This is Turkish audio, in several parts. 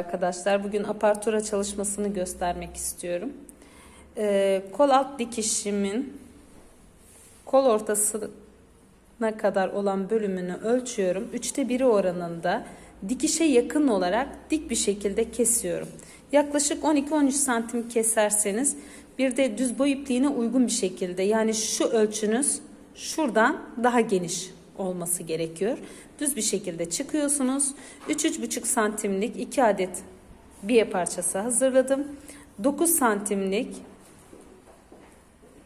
arkadaşlar. Bugün apartura çalışmasını göstermek istiyorum. Ee, kol alt dikişimin kol ortasına kadar olan bölümünü ölçüyorum. Üçte biri oranında dikişe yakın olarak dik bir şekilde kesiyorum. Yaklaşık 12-13 santim keserseniz bir de düz boy ipliğine uygun bir şekilde yani şu ölçünüz şuradan daha geniş olması gerekiyor. Düz bir şekilde çıkıyorsunuz. 3-3,5 santimlik 2 adet biye parçası hazırladım. 9 santimlik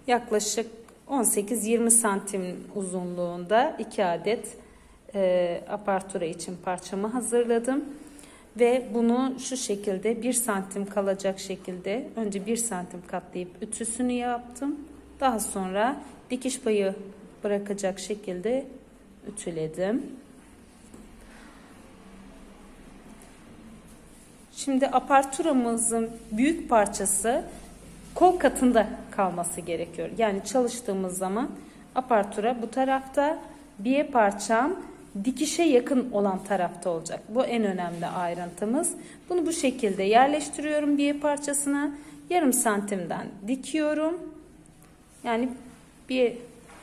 yaklaşık 18-20 santim uzunluğunda 2 adet e, apartura için parçamı hazırladım. Ve bunu şu şekilde 1 santim kalacak şekilde önce 1 santim katlayıp ütüsünü yaptım. Daha sonra dikiş payı bırakacak şekilde ütüledim. Şimdi aparturamızın büyük parçası kol katında kalması gerekiyor. Yani çalıştığımız zaman apartura bu tarafta, biye parçam dikişe yakın olan tarafta olacak. Bu en önemli ayrıntımız. Bunu bu şekilde yerleştiriyorum biye parçasına. Yarım santimden dikiyorum. Yani bir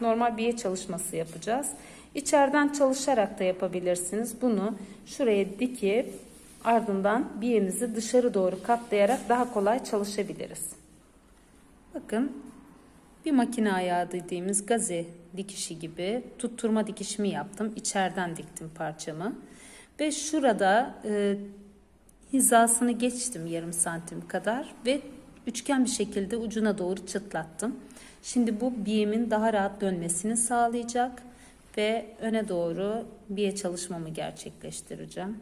normal biye çalışması yapacağız. İçeriden çalışarak da yapabilirsiniz. Bunu şuraya dikip ardından biyemizi dışarı doğru katlayarak daha kolay çalışabiliriz. Bakın bir makine ayağı dediğimiz gaze dikişi gibi tutturma dikişimi yaptım. İçeriden diktim parçamı. Ve şurada e, hizasını geçtim yarım santim kadar ve üçgen bir şekilde ucuna doğru çıtlattım. Şimdi bu biyemin daha rahat dönmesini sağlayacak ve öne doğru biye çalışmamı gerçekleştireceğim.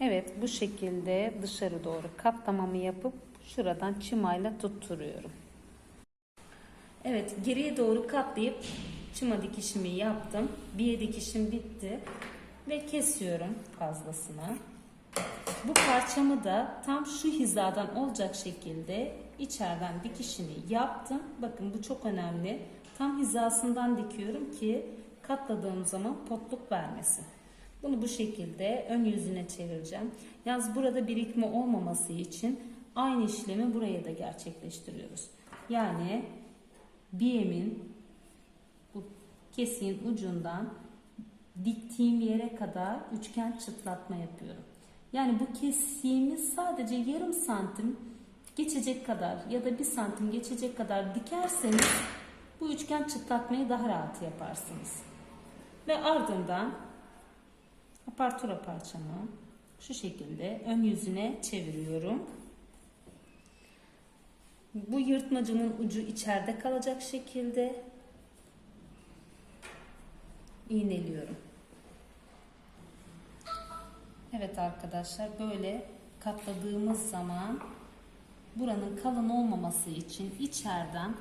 Evet bu şekilde dışarı doğru katlamamı yapıp şuradan çımayla tutturuyorum. Evet geriye doğru katlayıp çıma dikişimi yaptım. Biye dikişim bitti ve kesiyorum fazlasını. Bu parçamı da tam şu hizadan olacak şekilde içeriden dikişini yaptım. Bakın bu çok önemli. Tam hizasından dikiyorum ki katladığım zaman potluk vermesin. Bunu bu şekilde ön yüzüne çevireceğim. Yalnız burada birikme olmaması için aynı işlemi buraya da gerçekleştiriyoruz. Yani biyemin bu kesiğin ucundan diktiğim yere kadar üçgen çıtlatma yapıyorum. Yani bu kesiğimiz sadece yarım santim geçecek kadar ya da bir santim geçecek kadar dikerseniz bu üçgen çıtlatmayı daha rahat yaparsınız. Ve ardından apartura parçamı şu şekilde ön yüzüne çeviriyorum. Bu yırtmacımın ucu içeride kalacak şekilde iğneliyorum. Evet arkadaşlar böyle katladığımız zaman buranın kalın olmaması için içeriden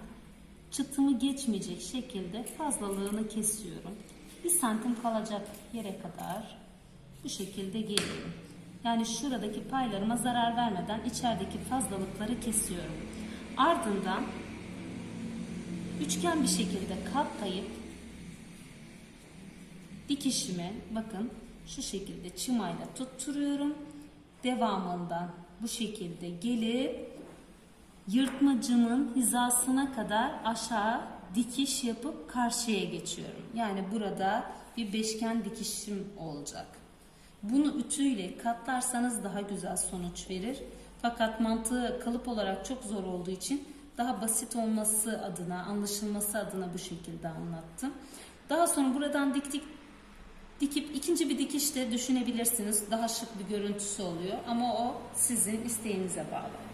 çıtımı geçmeyecek şekilde fazlalığını kesiyorum. Bir santim kalacak yere kadar bu şekilde geliyorum. Yani şuradaki paylarıma zarar vermeden içerideki fazlalıkları kesiyorum. Ardından üçgen bir şekilde katlayıp dikişime bakın şu şekilde çımayla tutturuyorum. Devamından bu şekilde gelip yırtmacımın hizasına kadar aşağı dikiş yapıp karşıya geçiyorum. Yani burada bir beşgen dikişim olacak. Bunu ütüyle katlarsanız daha güzel sonuç verir. Fakat mantığı kalıp olarak çok zor olduğu için daha basit olması adına, anlaşılması adına bu şekilde anlattım. Daha sonra buradan diktik dikip ikinci bir dikiş de düşünebilirsiniz. Daha şık bir görüntüsü oluyor ama o sizin isteğinize bağlı.